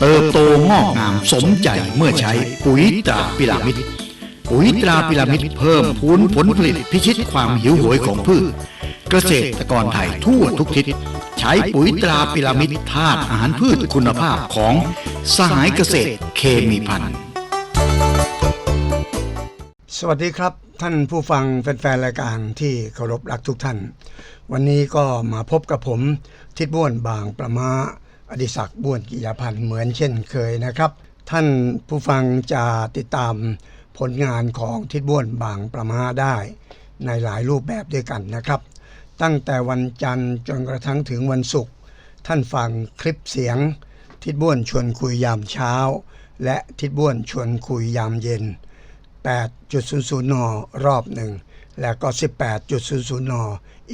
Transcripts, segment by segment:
เติบโตงอกงามสมใจเมื่อใช้ปุ๋ยตราพิรามิดปุ๋ยตราพิรามิดเพิ่มพูนผลผลิตพิชิตความหิวโหยของพืช เกษตรกรไทยทั่วทุกทิศ ใช้ปุ๋ยตราพิรามิดธาตุอาหารพืชคุณภาพของสหายเกษตรเคมีพันธ์สวัสดีครับท่านผู้ฟังแฟนๆรายการที่เคารพรักทุกท่าน วันนี้ก็มาพบกับผมทิดบ้วนบางประมา อดิศักดิ์บ้วนกิยพันธ์เหมือนเช่นเคยนะครับ ท่านผู้ฟังจะติดตามผลงานของทิดบ้วนบางประมาได้ในหลายรูปแบบด้วยกันนะครับ ตั้งแต่วันจันทร์จนกระทั่งถึงวันศุกร์ท่านฟังคลิปเสียง ทิดบ้วนชวนคุยยามเช้า และทิดบ้วนชวนคุยยามเย็น 8.00 น รอบหนึ่งแล้วก็ 18.00 น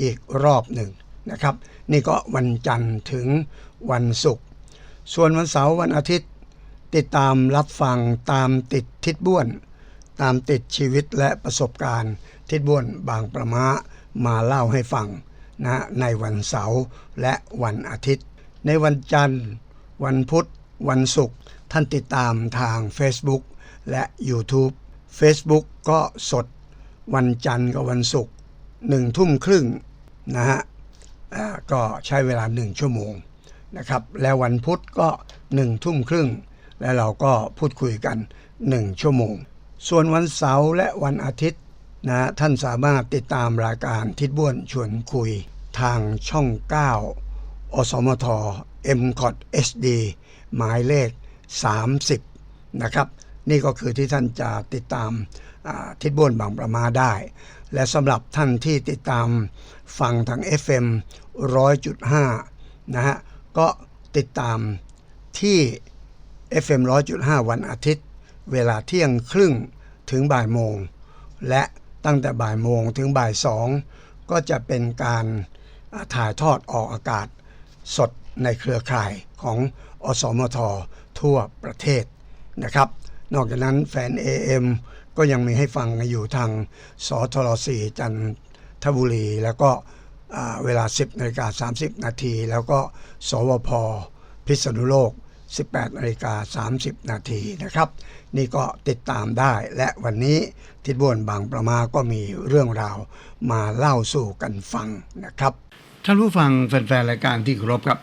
อีกรอบหนึ่งนะครับ นี่ก็วันจันทร์ถึง วันศุกร์ส่วนวันเสาร์วันอาทิตย์ ติดตามรับฟังตามติดทิศบ้วน ตามติดชีวิตและประสบการณ์ ทิศบ้วนบางประมามาเล่าให้ฟังนะในวันเสาร์และวันอาทิตย์ ในวันจันทร์ วันพุธ วันศุกร์ท่านติดตามทาง Facebook และ YouTube Facebook ก็สด วันจันทร์กับวันศุกร์หนึ่งทุ่มครึ่งนะฮะก็ใช้เวลาหนึ่งชั่วโมง นะครับ แล้ววันพุธก็หนึ่งทุ่มครึ่ง และเราก็พูดคุยกันหนึ่งชั่วโมง ส่วนวันเสาร์และวันอาทิตย์นะท่านสามารถติดตามรายการทิศบ้วนชวนคุยทางช่อง 9 อสมท m c o t HD หมายเลข 30 นะครับ นี่ก็คือที่ท่านจะติดตามทิศบ้วนบางประมาได้ และสำหรับท่านที่ติดตามฟังทาง FM 100.5 นะฮะ ก็ติดตามที่ FM 100.5 วันอาทิตย์ เวลาเที่ยงครึ่งถึงบ่ายโมง และตั้งแต่บ่ายโมงถึงบ่ายสองก็จะเป็นการถ่ายทอดออกอากาศสดในเครือข่ายของอสมททั่วประเทศนะครับ นอกจากนั้นแฟน AM ก็ยังมีให้ฟังอยู่ทางสทร4จันทบุรี แล้วก็ เวลา 10นาฬิกา30 นาที แล้วก็สวพพิษณุโลก 18นาฬิกา30 นาทีนะครับ นี่ก็ติดตามได้และวันนี้ทิดบวนบางประมาก็มีเรื่องราวมาเล่าสู่กันฟังนะครับ ท่านผู้ฟังแฟนๆ รายการที่เคารพครับ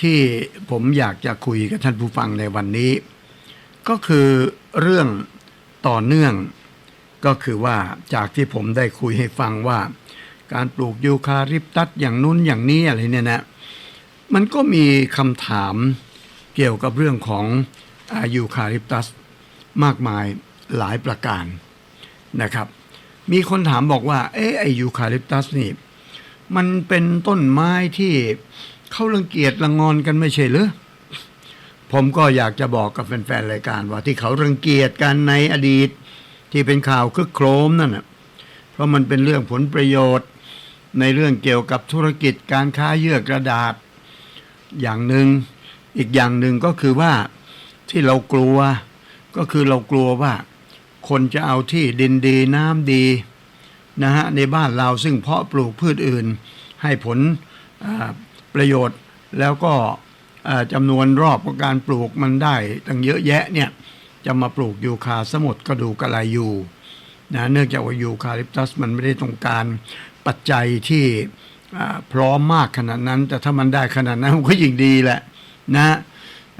ที่ผมอยากจะคุยกับท่านผู้ฟังในวันนี้ ก็คือเรื่องต่อเนื่อง ก็คือว่าจากที่ผมได้คุยให้ฟังว่า การปลูกยูคาลิปตัสอย่างนู้นอย่างนี้อะไรเนี่ยนะมันก็มีคำถามเกี่ยวกับเรื่องของอายูคาลิปตัสมากมายหลายประการนะครับ มีคนถามบอกว่า เอ๊ะไอยูคาลิปตัสนี่ มันเป็นต้นไม้ที่เขารังเกียจรังงอนกันไม่ใช่หรือผมก็อยากจะบอกกับแฟนๆรายการว่าที่เขารังเกียจกันในอดีตที่เป็นข่าวคึกโครมนั่นนะเพราะมันเป็นเรื่องผลประโยชน์ ในเรื่องเกี่ยวกับธุรกิจการค้าเยื่อกระดาษ อย่างหนึ่งอีกอย่างหนึ่งก็คือว่าที่เรากลัวก็คือเรากลัวว่า คนจะเอาที่ดินดีน้ำดีนะฮะในบ้านเราซึ่งเพาะปลูกพืชอื่น ให้ผลประโยชน์แล้วก็จำนวนรอบของการปลูกมันได้ตั้งเยอะแยะเนี่ยจะมาปลูกยูคาสมุดก็ดูกระไรอยู่นะเนื่องจากว่ายูคาลิปตัสมันไม่ได้ต้องการ ปัจจัยที่พร้อมมากขนาดนั้น แต่ถ้ามันได้ขนาดนั้นมันก็ยิ่งดีแหละนะ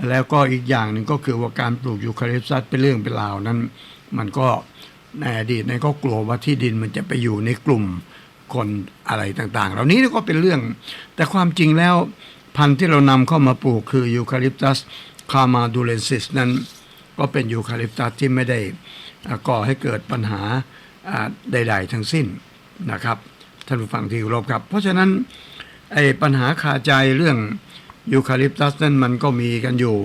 แล้วก็อีกอย่างหนึ่งก็คือว่าการปลูกยูคาลิปตัสเป็นเรื่องเป็นราวนั้น มันก็ในอดีตนั้นก็กลัวว่าที่ดินมันจะไปอยู่ในกลุ่มคนอะไรต่างๆ เหล่านี้ก็เป็นเรื่อง แต่ความจริงแล้วพันธุ์ที่เรานำเข้ามาปลูกคือยูคาลิปตัสคามาดูเลนซิสนั้น ก็เป็นยูคาลิปตัสที่ไม่ได้ก่อให้เกิดปัญหาใด ๆ ทั้งสิ้นนะครับ ท่านผู้ฟังที่เคารพครับ เพราะฉะนั้นไอ้ปัญหาคาใจเรื่องยูคาลิปตัสนั้นมันก็มีกันอยู่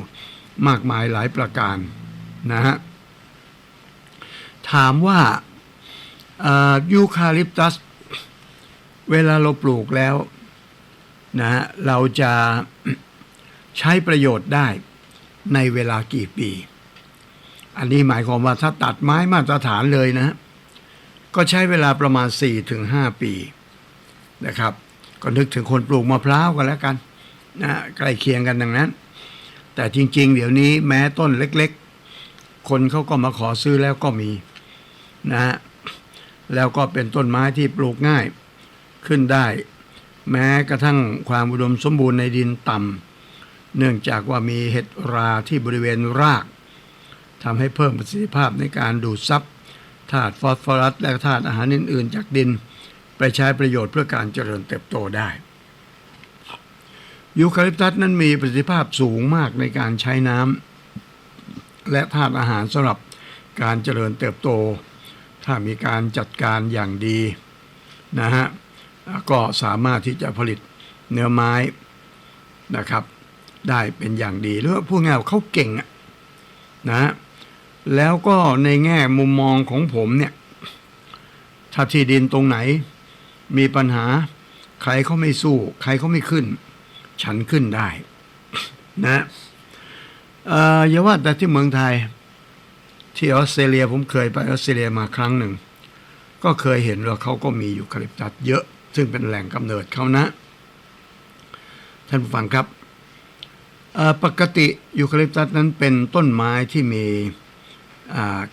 มากมายหลายประการนะฮะถามว่ายูคาลิปตัส เวลาเราปลูกแล้วนะฮะเราจะใช้ประโยชน์ได้ในเวลากี่ปี อันนี้หมายความว่าถ้าตัดไม้มาตรฐานเลยนะ ก็ใช้เวลาประมาณ 4-5 ปีนะครับ ก็นึกถึงคนปลูกมะพร้าวกันแล้วกันนะใกล้เคียงกันดังนั้น แต่จริง ๆ เดี๋ยวนี้แม้ต้นเล็กๆ คนเขาก็มาขอซื้อแล้วก็มีนะฮะแล้วก็เป็นต้นไม้ที่ปลูกง่ายขึ้นได้ แม้กระทั่งความอุดมสมบูรณ์ในดินต่ำเนื่องจากว่ามีเห็ดราที่บริเวณรากทำให้เพิ่มประสิทธิภาพในการดูดซับ ธาตุฟอสฟอรัสและธาตุอาหารอื่น ๆ จากดิน ไปใช้ประโยชน์เพื่อการเจริญเติบโตได้ ยูคาลิปตัสนั้นมีประสิทธิภาพสูงมากในการใช้น้ำและธาตุอาหารสำหรับการเจริญเติบโต ถ้ามีการจัดการอย่างดีนะฮะก็สามารถที่จะผลิตเนื้อไม้นะครับ ได้เป็นอย่างดีหรือว่าพูดง่ายๆเขาเก่งอะนะ แล้วก็ในแง่มุมมองของผมเนี่ยถ้าที่ดินตรงไหน มีปัญหา ใครเขาไม่สู้ ใครเขาไม่ขึ้น ฉันขึ้นได้ นะเอออย่าว่าแต่ที่เมืองไทย ที่ออสเตรเลียผมเคยไปออสเตรเลียมาครั้งหนึ่ง ก็เคยเห็นว่าเขาก็มีอยู่คาลิปตัสเยอะ ซึ่งเป็นแหล่งกำเนิดเขานะ ท่านผู้ฟังครับปกติยูคาลิปตัสนั้นเป็นต้นไม้ที่มี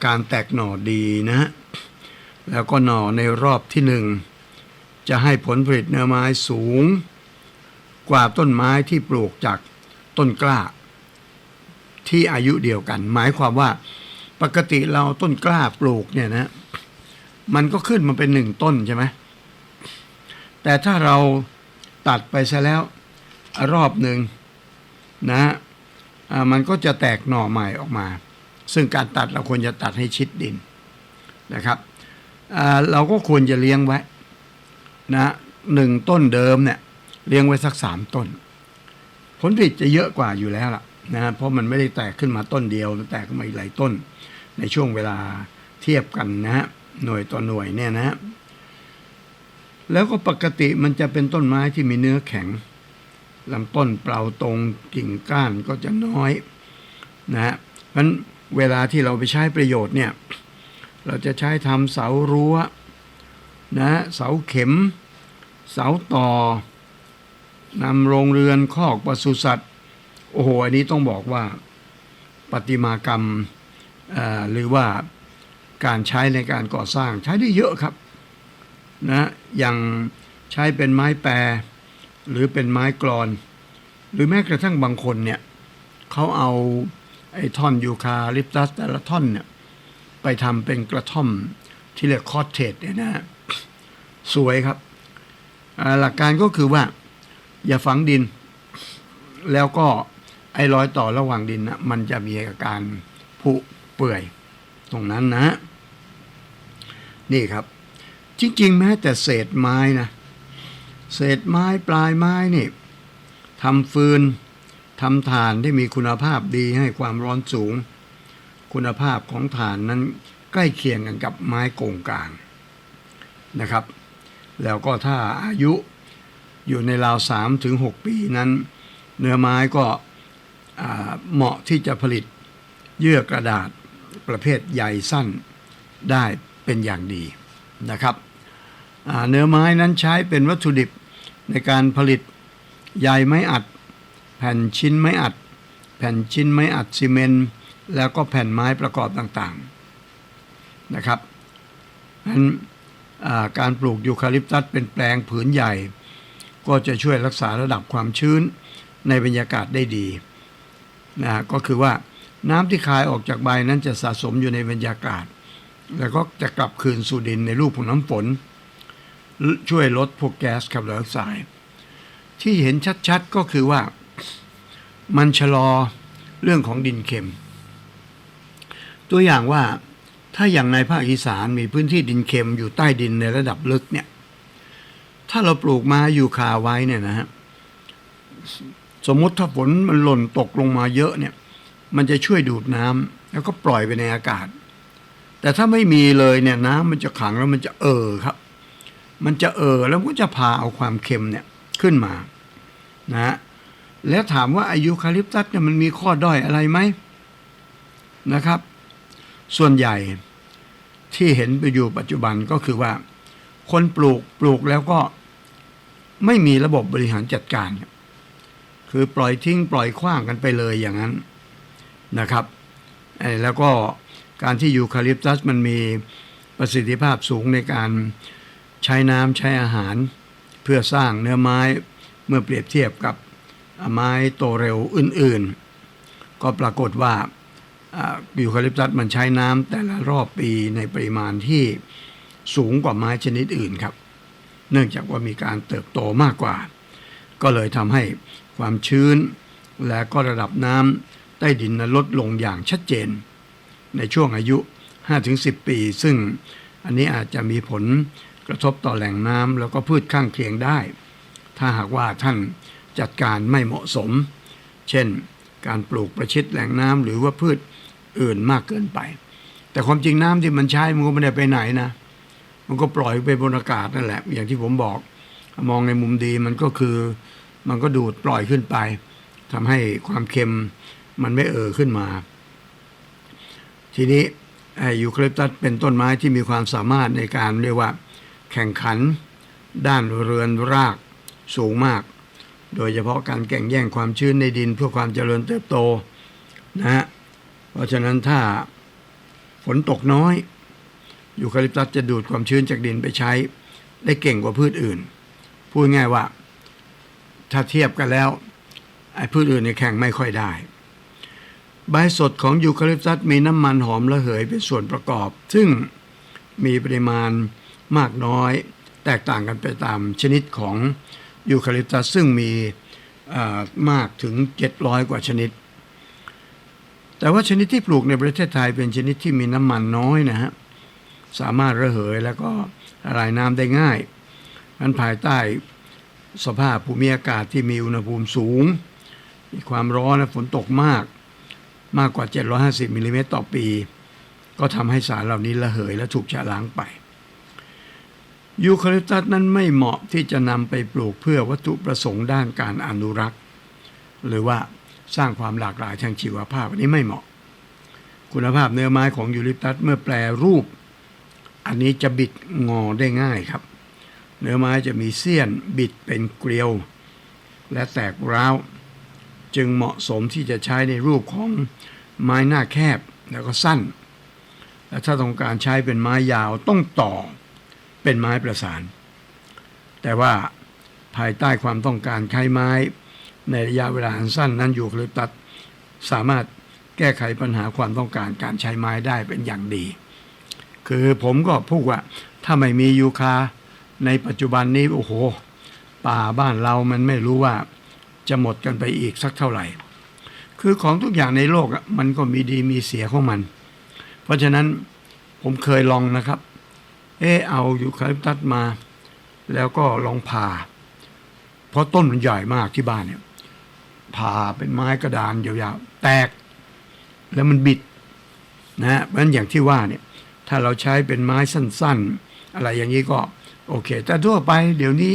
การแตกหน่อดีนะฮะแล้วก็หน่อในรอบที่หนึ่งจะให้ผลผลิตเนื้อไม้สูง กว่าต้นไม้ที่ปลูกจากต้นกล้า ที่อายุเดียวกัน หมายความว่าปกติเราต้นกล้าปลูกเนี่ยนะมันก็ขึ้นมาเป็นหนึ่งต้นใช่ไหมแต่ถ้าเราตัดไปซะแล้วรอบหนึ่งนะมันก็จะแตกหน่อใหม่ออกมา ซึ่งการตัดเราควรจะตัดให้ชิดดินนะครับเราก็ควรจะเลี้ยงไว้นะหนึ่งต้นเดิมเนี่ยเลี้ยงไว้สักสามต้น ผลผลิตจะเยอะกว่าอยู่แล้วล่ะนะเพราะมันไม่ได้แตกขึ้นมาต้นเดียวมันแตกขึ้นมาอีกหลายต้น ในช่วงเวลาเทียบกันนะฮะหน่วยต่อหน่วยเนี่ยนะฮะแล้วก็ปกติมันจะเป็นต้นไม้ที่มีเนื้อแข็งลำต้นเปล่าตรงกิ่งก้านก็จะน้อยนะฮะเพราะฉะนั้น เวลาที่เราไปใช้ประโยชน์เนี่ย เราจะใช้ทำเสารั้วนะเสาเข็ม เสาต่อนำโรงเรือนคอกปศุสัตว์ โอ้โห อันนี้ต้องบอกว่าปฏิมากรรมหรือว่าการใช้ในการก่อสร้างใช้ได้เยอะครับนะอย่างใช้เป็นไม้แปร หรือเป็นไม้กรอน หรือแม้กระทั่งบางคนเนี่ยเขาเอา ไอ้ท่อนยูคาลิปตัสแต่ละท่อนเนี่ยไปทำเป็นกระท่อมที่เรียกคอเทจเนี่ยนะสวยครับ หลักการก็คือว่า อย่าฝังดิน แล้วก็ไอ้รอยต่อระหว่างดินนะมันจะมีอาการผุเปื่อย ตรงนั้นนะ นี่ครับ จริง ๆ แม้แต่เศษไม้นะ เศษไม้ปลายไม้นี่ทำฟืน ทำถ่านที่มีคุณภาพดีให้ความร้อนสูง คุณภาพของถ่านนั้นใกล้เคียงกันกับไม้โกงกลางนะครับ แล้วก็ถ้าอายุอยู่ในราวสามถึงหกปีนั้น เนื้อไม้ก็เหมาะที่จะผลิตเยื่อกระดาษประเภทใยสั้นได้เป็นอย่างดีนะครับเนื้อไม้นั้นใช้เป็นวัตถุดิบในการผลิตใยไม้อัด แผ่นชิ้นไม้อัด แผ่นชิ้นไม้อัดซีเมนต์แล้วก็แผ่นไม้ประกอบต่างๆนะครับนั้นการปลูกยูคาลิปตัสเป็นแปลงผืนใหญ่ ก็จะช่วยรักษาระดับความชื้นในบรรยากาศได้ดีนะก็คือว่าน้ำที่คายออกจากใบนั้นจะสะสมอยู่ในบรรยากาศ แล้วก็จะกลับคืนสู่ดินในรูปของน้ำฝน ช่วยลดพวกแก๊สคาร์บอนไดออกไซด์ที่เห็นชัดๆก็คือว่า มันชะลอเรื่องของดินเค็ม ตัวอย่างว่าถ้าอย่างในภาคอีสานมีพื้นที่ดินเค็มอยู่ใต้ดินในระดับลึกเนี่ย ถ้าเราปลูกไม้ยูคาไว้เนี่ยนะฮะสมมติถ้าฝนมันหล่นตกลงมาเยอะเนี่ย มันจะช่วยดูดน้ำแล้วก็ปล่อยไปในอากาศ แต่ถ้าไม่มีเลยเนี่ยน้ำมันจะขังแล้วมันจะเอ่อครับ มันจะเอ่อแล้วก็จะพาเอาความเค็มเนี่ยขึ้นมานะฮะ แล้วถามว่าอายุคาลิปตัสเนี่ยมันมีข้อด้อยอะไรไหมนะครับ ส่วนใหญ่ที่เห็นไปอยู่ปัจจุบันก็คือว่า คนปลูกปลูกแล้วก็ไม่มีระบบบริหารจัดการ คือปล่อยทิ้งปล่อยขว้างกันไปเลยอย่างนั้นนะครับ แล้วก็การที่ยูคาลิปตัสมันมีประสิทธิภาพสูงในการใช้น้ำใช้อาหาร เพื่อสร้างเนื้อไม้เมื่อเปรียบเทียบกับ ไม้โตเร็วอื่นๆ ก็ปรากฏว่ายูคาลิปตัสมันใช้น้ำแต่ละรอบปีในปริมาณที่สูงกว่าไม้ชนิดอื่นครับ เนื่องจากว่ามีการเติบโตมากกว่า ก็เลยทำให้ความชื้น และก็ระดับน้ำใต้ดินนั้นลดลงอย่างชัดเจน ในช่วงอายุ 5-10 ปี ซึ่งอันนี้อาจจะมีผลกระทบต่อแหล่งน้ำแล้วก็พืชข้างเคียงได้ ถ้าหากว่าท่าน จัดการไม่เหมาะสม เช่น การปลูกประชิดแหล่งน้ำหรือว่าพืชอื่นมากเกินไป แต่ความจริงน้ำที่มันใช้มันก็ไม่ได้ไปไหนนะ มันก็ปล่อยไปบนอากาศนั่นแหละ อย่างที่ผมบอก มองในมุมดีมันก็คือ มันก็ดูดปล่อยขึ้นไปทำให้ความเค็มมันไม่เอ่อขึ้นมา ทีนี้อยูคาลิปตัสเป็นต้นไม้ที่มีความสามารถในการเรียกว่า แข่งขัน ด้านเรือนรากสูงมาก โดยเฉพาะการแข่งแย่งความชื้นในดินเพื่อความเจริญเติบโตนะฮะเพราะฉะนั้นถ้าฝนตกน้อยยูคาลิปตัสจะดูดความชื้นจากดินไปใช้ ได้เก่งกว่าพืชอื่น พูดง่ายว่า ถ้าเทียบกันแล้วไอ้พืชอื่นเนี่ยแข่งไม่ค่อยได้ ใบสดของยูคาลิปตัสมีน้ำมันหอมระเหยเป็นส่วนประกอบ ซึ่งมีปริมาณมากน้อย แตกต่างกันไปตามชนิดของ ยูคาลิปตัสซึ่งมีมากถึง 700 กว่าชนิด แต่ว่าชนิดที่ปลูกในประเทศไทยเป็นชนิดที่มีน้ำมันน้อยนะฮะ สามารถระเหยแล้วก็ละลายน้ำได้ง่ายนั้นภายใต้สภาพภูมิอากาศที่มีอุณหภูมิสูง มีความร้อนและฝนตกมาก มากกว่า 750มิลลิเมตรต่อปี ก็ทำให้สารเหล่านี้ระเหยและถูกชะล้างไป ยูคาลิปตัสนั้นไม่เหมาะที่จะนำไปปลูกเพื่อวัตถุประสงค์ด้านการอนุรักษ์ หรือว่าสร้างความหลากหลายทางชีวภาพอันนี้ไม่เหมาะ คุณภาพเนื้อไม้ของยูคลิปตัสเมื่อแปลรูป อันนี้จะบิดงอได้ง่ายครับ เนื้อไม้จะมีเสี้ยนบิดเป็นเกลียว และแตกร้าว จึงเหมาะสมที่จะใช้ในรูปของไม้หน้าแคบแล้วก็สั้นและถ้าต้องการใช้เป็นไม้ยาวต้องต่อ เป็นไม้ประสาน แต่ว่าภายใต้ความต้องการใช้ไม้ ในระยะเวลาอันสั้นนั้นยูคาลิปตัสสามารถแก้ไขปัญหาความต้องการการใช้ไม้ได้เป็นอย่างดี คือผมก็พูดว่าถ้าไม่มียูคาในปัจจุบันนี้ โอ้โห ป่าบ้านเรามันไม่รู้ว่าจะหมดกันไปอีกสักเท่าไหร่ คือของทุกอย่างในโลกมันก็มีดีมีเสียของมัน เพราะฉะนั้นผมเคยลองนะครับ เออเอาอยู่คาลิปตัสมา แล้วก็ลองผ่า เพราะต้นมันใหญ่มากที่บ้านเนี่ยผ่าเป็นไม้กระดานยาวๆ แตก แล้วมันบิดนะฮะเพราะฉะนั้นอย่างที่ว่าเนี่ย ถ้าเราใช้เป็นไม้สั้นๆ อะไรอย่างนี้ก็โอเค แต่ทั่วไปเดี๋ยวนี้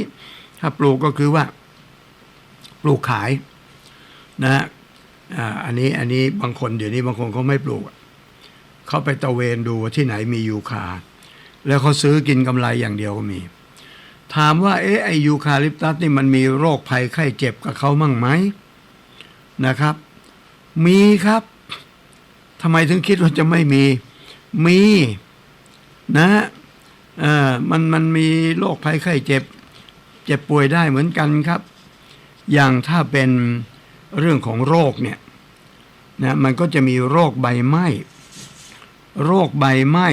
ถ้าปลูกก็คือว่า ปลูกขายนะฮะอ่าอันนี้อันนี้บางคนเดี๋ยวนี้บางคนเขาไม่ปลูก เขาไปตะเวนดูว่าที่ไหนมียูคา แล้วเขาซื้อกินกำไรอย่างเดียวก็มี ถามว่าเอ๊ะไอยูคาลิปตัสนี่มันมีโรคภัยไข้เจ็บกับเขามั่งไหมนะครับ มีครับทำไมถึงคิดว่าจะไม่มี มีนะเออมันมันมีโรคภัยไข้เจ็บ เจ็บป่วยได้เหมือนกันครับ อย่างถ้าเป็นเรื่องของโรคเนี่ยนะมันก็จะมีโรคใบไหม้ โรคใบไหม้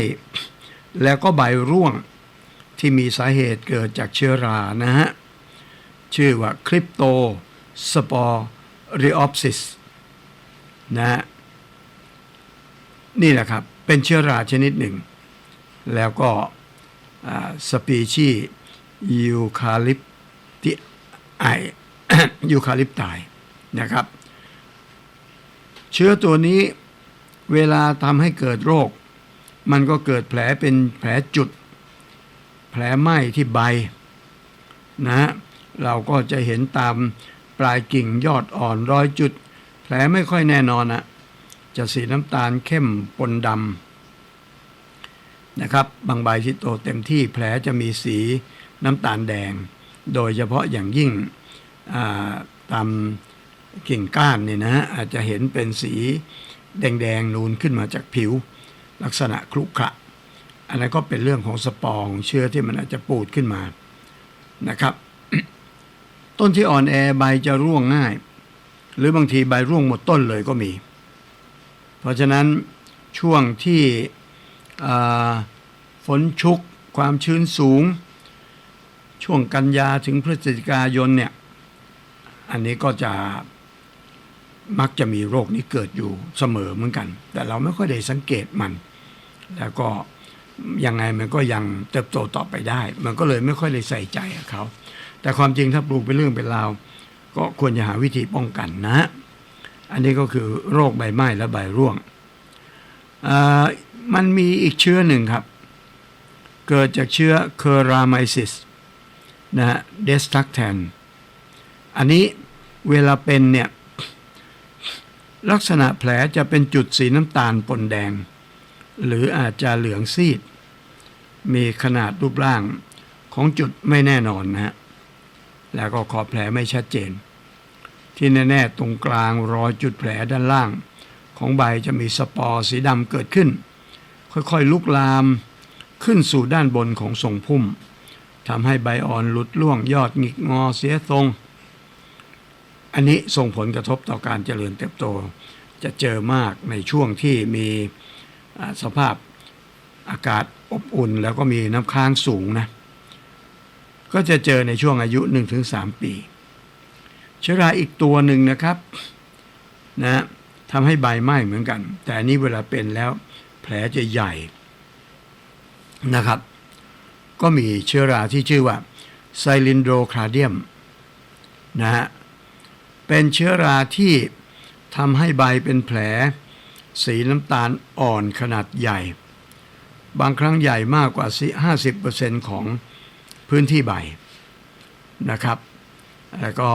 แล้วก็ใบร่วงที่มีสาเหตุเกิดจากเชื้อรานะฮะ ชื่อว่าคริปโตสปอริออปซิสนะฮะนี่แหละครับ เป็นเชื้อราชนิดหนึ่ง แล้วก็สปีชียูคาลิปติไอยูคาลิปไตนะครับ เชื้อตัวนี้เวลาทำให้เกิดโรค มันก็เกิดแผลเป็นแผลจุด แผลไหม้ที่ใบนะฮะเราก็จะเห็นตามปลายกิ่งยอดอ่อนร้อยจุด แผลไม่ค่อยแน่นอนอะจะสีน้ำตาลเข้มปนดำนะครับ บางใบที่โตเต็มที่แผลจะมีสีน้ำตาลแดง โดยเฉพาะอย่างยิ่งตามกิ่งก้านเนี่ยนะฮะอาจจะเห็นเป็นสีแดงๆนูนขึ้นมาจากผิว ลักษณะครุขระอันนั้นก็เป็นเรื่องของสปอร์ของเชื้อที่มันอาจจะปูดขึ้นมานะครับ ต้นที่อ่อนแอใบจะร่วงง่าย หรือบางทีใบร่วงหมดต้นเลยก็มี เพราะฉะนั้นช่วงที่ฝนชุกความชื้นสูง ช่วงกันยาถึงพฤศจิกายนเนี่ย อันนี้ก็จะมักจะมีโรคนี้เกิดอยู่เสมอเหมือนกัน แต่เราไม่ค่อยได้สังเกตมัน แล้วก็ยังไงมันก็ยังเติบโตต่อไปได้ มันก็เลยไม่ค่อยได้ใส่ใจเขาแต่ความจริงถ้าปลูกเป็นเรื่องเป็นราว ก็ควรจะหาวิธีป้องกันนะ อันนี้ก็คือโรคใบไหม้และใบร่วงมันมีอีกเชื้อหนึ่งครับ เกิดจากเชื้อเคอราไมซิสนะฮะเดสทักแทนอันนี้เวลาเป็นเนี่ย ลักษณะแผลจะเป็นจุดสีน้ำตาลปนแดง หรืออาจจะเหลืองซีด มีขนาดรูปร่างของจุดไม่แน่นอนนะฮะแล้วก็ขอบแผลไม่ชัดเจน ที่แน่ๆตรงกลางรอยจุดแผลด้านล่าง ของใบจะมีสปอร์สีดำเกิดขึ้น ค่อยๆลุกลามขึ้นสู่ด้านบนของทรงพุ่มทำให้ใบอ่อนหลุดล่วงยอดหงิกงอเสียทรง อันนี้ส่งผลกระทบต่อการเจริญเติบโต จะเจอมากในช่วงที่มี สภาพอากาศอบอุ่นแล้วก็มีน้ำค้างสูงนะ ก็จะเจอในช่วงอายุ 1-3 ปี เชื้อราอีกตัวหนึ่งนะครับนะทำให้ใบไหม้เหมือนกัน แต่อันนี้เวลาเป็นแล้วแผลจะใหญ่นะครับ ก็มีเชื้อราที่ชื่อว่าไซลินโดคลาเดียมนะฮะเป็นเชื้อราที่ทำให้ใบเป็นแผล สีน้ำตาลอ่อนขนาดใหญ่ บางครั้งใหญ่มากกว่า 50%ของพื้นที่ใบนะครับ แล้วก็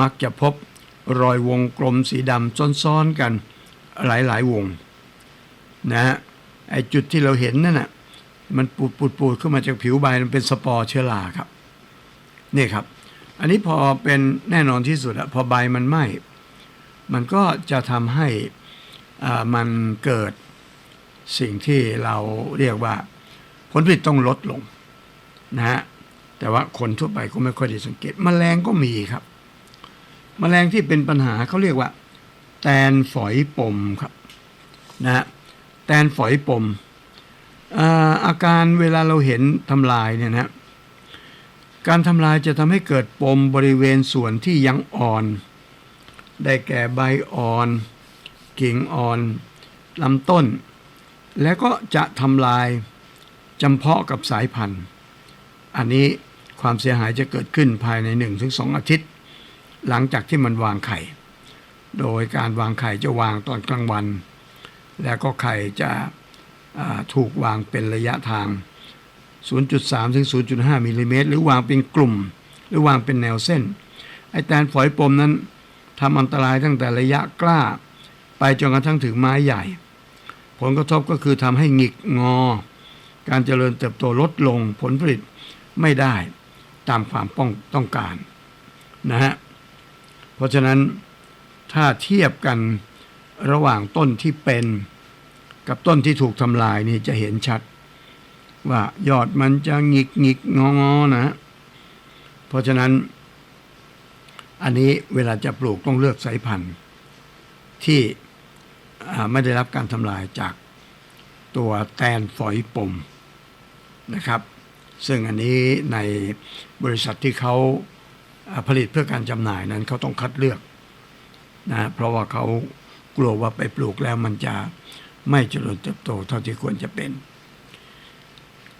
มักจะพบรอยวงกลมสีดำซ้อนๆกันหลายๆวงนะฮะไอจุดที่เราเห็นนั่นน่ะมันปูดปูดปูดขึ้นมาจากผิวใบมันเป็นสปอร์เชื้อราครับนี่ครับ อันนี้พอเป็นแน่นอนที่สุดอะพอใบมันไหม้มันก็จะทำให้ มันเกิดสิ่งที่เราเรียกว่า ผลผลิตต้องลดลงนะฮะแต่ว่าคนทั่วไปก็ไม่ค่อยได้สังเกตมแมลงก็มีครับมแมลงที่เป็นปัญหาเขาเรียกว่า แตนฝอยปมครับนะฮะแตนฝอยปมอาอาการเวลาเราเห็นทำลายเนี่ยนะการทำลายจะทำให้เกิดปมบริเวณส่วนที่ยังอ่อน ได้แก่ใบอ่อน กิ่งอ่อนลำต้น และก็จะทำลายจำเพาะกับสายพันธุ์ อันนี้ความเสียหายจะเกิดขึ้นภายใน 1-2 อาทิตย์ หลังจากที่มันวางไข่ โดยการวางไข่จะวางตอนกลางวัน แล้วก็ไข่จะถูกวางเป็นระยะทาง 0.3 ถึง 0.5มิลลิเมตรหรือวางเป็นกลุ่ม หรือวางเป็นแนวเส้น ไอแตนฝอยปมนั้นทำอันตรายตั้งแต่ระยะกล้า ไปจนกระทั่งถึงไม้ใหญ่ ผลกระทบก็คือทำให้หงิกงอ การเจริญเติบโตลดลงผลผลิตไม่ได้ตามความป้องต้องการนะฮะเพราะฉะนั้นถ้าเทียบกันระหว่างต้นที่เป็นกับต้นที่ถูกทำลายนี่จะเห็นชัด ว่ายอดมันจะหงิกหงิกงองอนะ เพราะฉะนั้น อันนี้เวลาจะปลูกต้องเลือกสายพันธุ์ ที่ ไม่ได้รับการทำลายจากตัวแตนฝอยปมนะครับ ซึ่งอันนี้ในบริษัทที่เขาผลิตเพื่อการจำหน่ายนั้นเขาต้องคัดเลือกนะเพราะว่าเขากลัวว่าไปปลูกแล้วมันจะไม่เจริญเติบโตเท่าที่ควรจะเป็น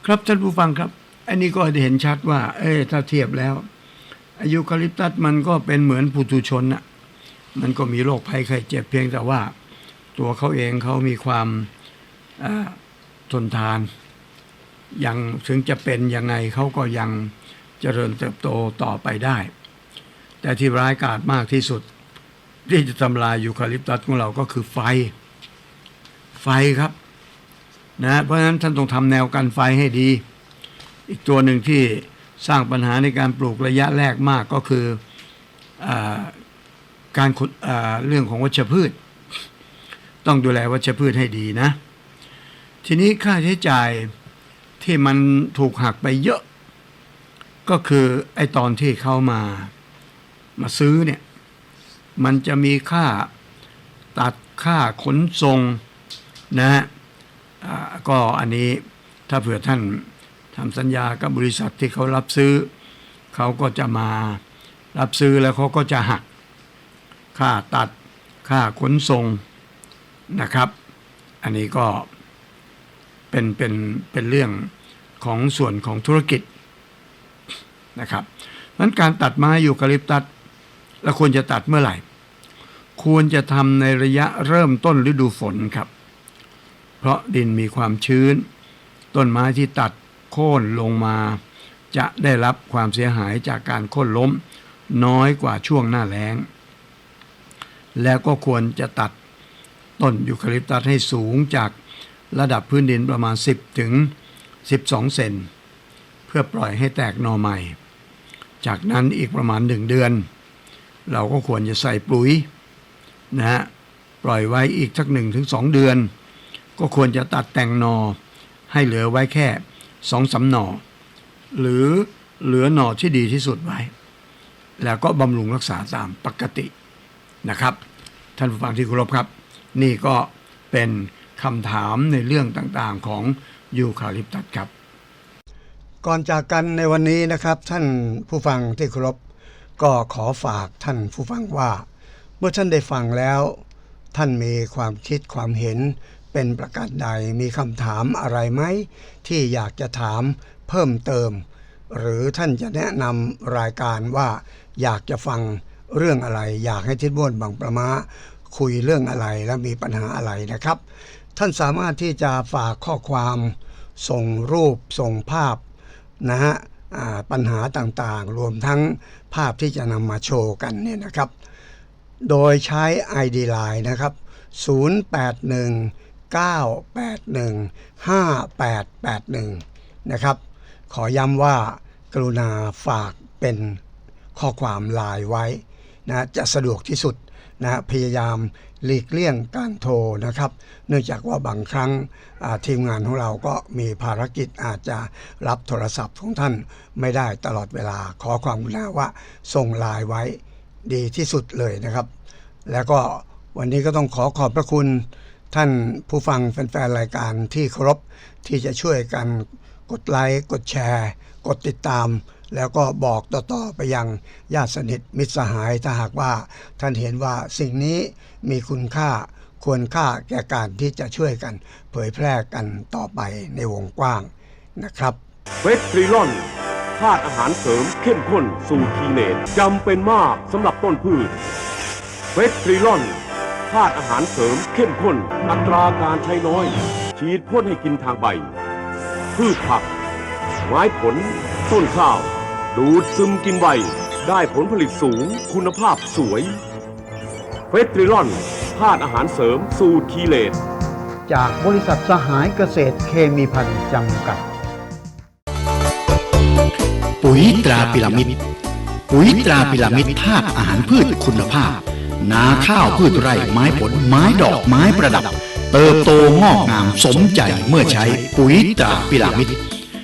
ครับท่านผู้ฟังครับ อันนี้ก็ได้เห็นชัดว่า เอ้ถ้าเทียบแล้ว อายุคาลิปตัสมันก็เป็นเหมือนปุถุชนนะมันก็มีโรคภัยไข้เจ็บเพียงแต่ว่า ตัวเขาเองเขามีความทนทาน ยังถึงจะเป็นยังไงเขาก็ยังเจริญเติบโตต่อไปได้ แต่ที่ร้ายกาจมากที่สุด ที่จะทำลายยูคาลิปตัสของเราก็คือไฟ ไฟครับนะเพราะฉะนั้นท่านต้องทำแนวกันไฟให้ดี อีกตัวหนึ่งที่สร้างปัญหาในการปลูกระยะแรกมากก็คืออการขุดเรื่องของวัชพืช ต้องดูแลวัชพืชให้ดีนะ ทีนี้ค่าใช้จ่ายที่มันถูกหักไปเยอะ ก็คือไอ้ตอนที่เข้ามามาซื้อเนี่ย มันจะมีค่าตัดค่าขนส่งนะฮะก็อันนี้ถ้าเผื่อท่านทำสัญญากับบริษัทที่เขารับซื้อ เขาก็จะมารับซื้อแล้วเขาก็จะหัก ค่าตัดค่าขนส่ง นะครับ อันนี้ก็เป็นเป็นเป็นเรื่องของส่วนของธุรกิจนะครับนั้นการตัดไม้อยูคาลิปตัสเราควรจะตัดเมื่อไหร่ ควรจะทำในระยะเริ่มต้นฤดูฝนครับ เพราะดินมีความชื้น ต้นไม้ที่ตัดโค่นลงมา จะได้รับความเสียหายจากการโค่นล้ม น้อยกว่าช่วงหน้าแล้ง แล้วก็ควรจะตัด ต้นยูคาลิปตัสให้สูงจากระดับพื้นดินประมาณ 10 ถึง 12 เซน เพื่อปล่อยให้แตกหน่อใหม่ จากนั้นอีกประมาณ 1 เดือน เราก็ควรจะใส่ปุ๋ยนะฮะปล่อยไว้อีกสักหนึ่งถึงสองเดือน ก็ควรจะตัดแต่งหนอ ให้เหลือไว้แค่สองสามหนอ หรือเหลือหนอที่ดีที่สุดไว้ แล้วก็บำรุงรักษาตามปกตินะครับ ท่านผู้ฟังที่เคารพครับ นี่ก็เป็นคำถามในเรื่องต่างๆของยูคาลิปตัสครับ ก่อนจากกันในวันนี้นะครับ ท่านผู้ฟังที่เคารพก็ขอฝากท่านผู้ฟังว่า เมื่อท่านได้ฟังแล้ว ท่านมีความคิดความเห็นเป็นประการใดมีคำถามอะไรไหม ที่อยากจะถามเพิ่มเติม หรือท่านจะแนะนำรายการว่าอยากจะฟังเรื่องอะไร อยากให้ทิดบ้วนบางประมา คุยเรื่องอะไรและมีปัญหาอะไรนะครับ ท่านสามารถที่จะฝากข้อความส่งรูปส่งภาพนะฮะปัญหาต่างๆ รวมทั้งภาพที่จะนำมาโชว์กันเนี่ยนะครับ โดยใช้ ID Line นะครับ 0819815881นะครับ ขอย้ำว่ากรุณาฝากเป็นข้อความลน์ไว้นะจะสะดวกที่สุด นะพยายามหลีกเลี่ยงการโทรนะครับ เนื่องจากว่าบางครั้งทีมงานของเราก็มีภารกิจอาจจะรับโทรศัพท์ของท่านไม่ได้ตลอดเวลาขอความกรุณาว่าส่งไลน์ไว้ดีที่สุดเลยนะครับ แล้วก็วันนี้ก็ต้องขอขอบพระคุณท่านผู้ฟังแฟนๆรายการที่เคารพที่จะช่วยกันกดไลค์กดแชร์ กดติดตาม แล้วก็บอกต่อๆไปยังญาติสนิทมิตรสหายถ้าหากว่าท่านเห็นว่าสิ่งนี้มีคุณค่าควรค่าแก่การที่จะช่วยกัน เผยแพร่กันต่อไปในวงกว้างนะครับเฟสทริลอนธาตุอาหารเสริมเข้มข้นสูตรทีเนตจำเป็นมากสำหรับต้นพืชเฟสทริลอนธาตุอาหารเสริมเข้มข้น อัตราการใช้น้อย ฉีดพ่นให้กินทางใบ พืชผัก ไม้ผล ต้นข้าว ดูดซึมกินไว ได้ผลผลิตสูง คุณภาพสวย เฟสทริลอนธาตุอาหารเสริมสูตรทีเลตจากบริษัทสหายเกษตรเคมีพันธ์จำกัด ปุ๋ยตราพิรามิด ปุ๋ยตราพิรามิดธาตุอาหารพืชคุณภาพ นาข้าวพืชไร่ไม้ผลไม้ดอกไม้ประดับ เติบโตงอกงามสมใจเมื่อใช้ปุ๋ยตราพิรามิด